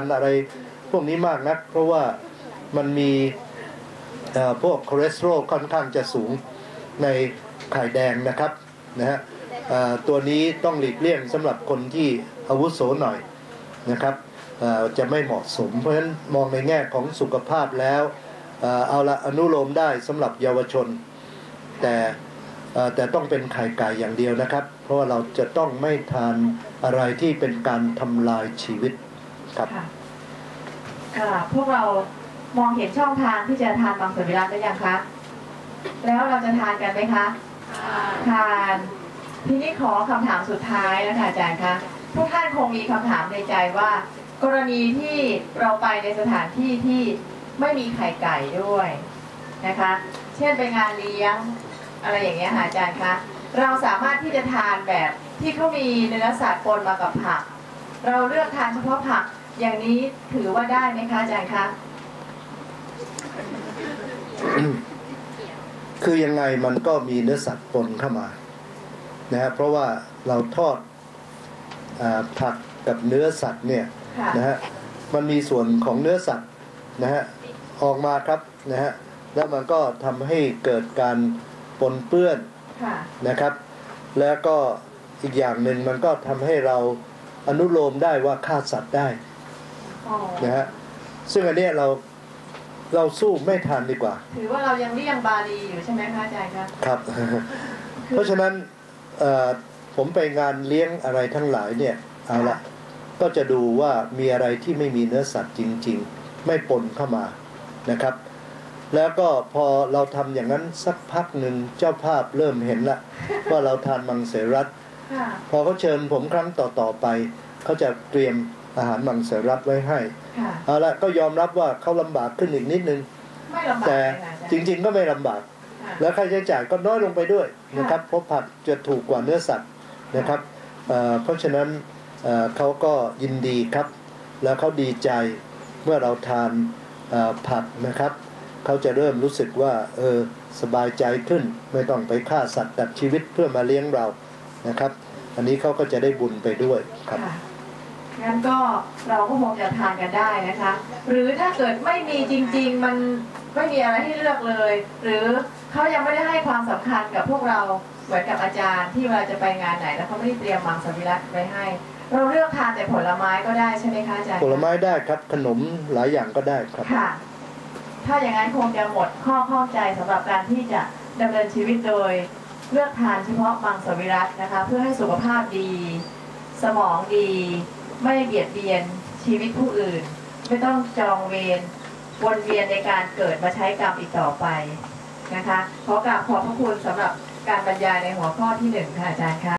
อะไรพวกนี้มากนัก เพราะว่ามันมีพวกคอเลสเตอรอลค่อนข้างจะสูงในไข่แดงนะครับนะฮะตัวนี้ต้องหลีกเลี่ยงสำหรับคนที่อาวุโสหน่อยนะครับจะไม่เหมาะสม เพราะฉะนั้นมองในแง่ของสุขภาพแล้วเอาละอนุโลมได้สำหรับเยาวชน แต่แต่ต้องเป็นไข่ไก่อย่างเดียวนะครับ เพราะว่าเราจะต้องไม่ทานอะไรที่เป็นการทำลายชีวิต ครับค่ะค่ะพวกเรามองเห็นช่องทางที่จะทานมังสวิรัตได้ยังคะแล้วเราจะทานกันไหมคะทานทีนี้ขอคำถามสุดท้ายนะคะอาจารย์คะทุกท่านคงมีคำถามในใจว่า กรณีที่เราไปในสถานที่ที่ไม่มีไข่ไก่ด้วยนะคะ เช่นไปงานเลี้ยงอะไรอย่างเงี้ยค่ะอาจารย์คะเราสามารถที่จะทานแบบที่เขามีเนื้อสัตว์ปนมากับผัก เราเลือกทานเฉพาะผัก อย่างนี้ถือว่าได้ไหมคะอาจารย์คะคือยังไงมันก็มีเนื้อสัตว์ปนเข้ามานะฮะเพราะว่าเราทอดอาผักกับเนื้อสัตว์เนี่ยค่ะนะฮะมันมีส่วนของเนื้อสัตว์นะฮะออกมาครับนะฮะแล้วมันก็ทำให้เกิดการปนเปื้อนค่ะนะครับ แล้วก็อีกอย่างหนึ่งมันก็ทำให้เราอนุโลมได้ว่าฆ่าสัตว์ได้อ๋อ นะฮะซึ่งอันเนี้ยเราเราสู้ไม่ทานดีกว่า ถือว่าเรายังเลี่ยงบาลีอยู่ใช่ไหมคะอาจารย์คะครับ เพราะฉะนั้นเอ่อผมไปงานเลี้ยงอะไรทั้งหลายเนี่ยเอาละก็จะดูว่ามีอะไรที่ไม่มีเนื้อสัตว์จริง ๆ ไม่ปนเข้ามานะครับ แล้วก็พอเราทำอย่างนั้นสักพักหนึ่งเจ้าภาพเริ่มเห็นละ ว่าเราทานมังสวิรัตค่ะพอเขาเชิญผมครั้งต่อๆไปเขาจะเตรียมอาหารมังสวิรัตไว้ให้ค่ะเอาละก็ยอมรับว่าเขาลำบากขึ้นอีกนิดนึงไม่ลำบากแต่เลยค่ะอาจารย์จริง ๆ ก็ไม่ลำบากค่ะแล้วค่าใช้จ่ายก็น้อยลงไปด้วยนะครับเพราะผักจะถูกกว่าเนื้อสัตว์นะครับเอ่อเพราะฉะนั้นเอ่อเขาก็ยินดีครับ แล้วเขาดีใจเมื่อเราทานเอ่อผักนะครับเขาจะเริ่มรู้สึกว่าเออสบายใจขึ้น ไม่ต้องไปฆ่าสัตว์ตัดชีวิตเพื่อมาเลี้ยงเรานะครับ อันนี้เขาก็จะได้บุญไปด้วยครับค่ะ งั้นก็เราก็คงจะทานกันได้นะคะ หรือถ้าเกิดไม่มีจริง ๆ มันไม่มีอะไรให้เลือกเลย หรือเขายังไม่ได้ให้ความสำคัญกับพวกเราเหมือนกับอาจารย์ที่เวลาจะไปงานไหน แล้วเขาไม่ได้เตรียมมังสวิรัตไว้ให้ เราเลือกทานแต่ผลไม้ก็ได้ใช่ไหมคะอาจารย์ผลไม้ได้ครับขนมหลายอย่างก็ได้ครับค่ะ ถ้าอย่างนั้นคงจะหมดข้อข้องใจสำหรับการที่จะดำเนินชีวิตโดยเลือกทานเฉพาะมังสวิรัตนะคะ เพื่อให้สุขภาพดี สมองดี ไม่เบียดเบียนชีวิตผู้อื่น ไม่ต้องจองเวรวนเวียนในการเกิดมาใช้กรรมอีกต่อไปนะคะขอกราบขอบพระคุณสำหรับการบรรยายในหัวข้อที่หนึ่งค่ะอาจารย์คะ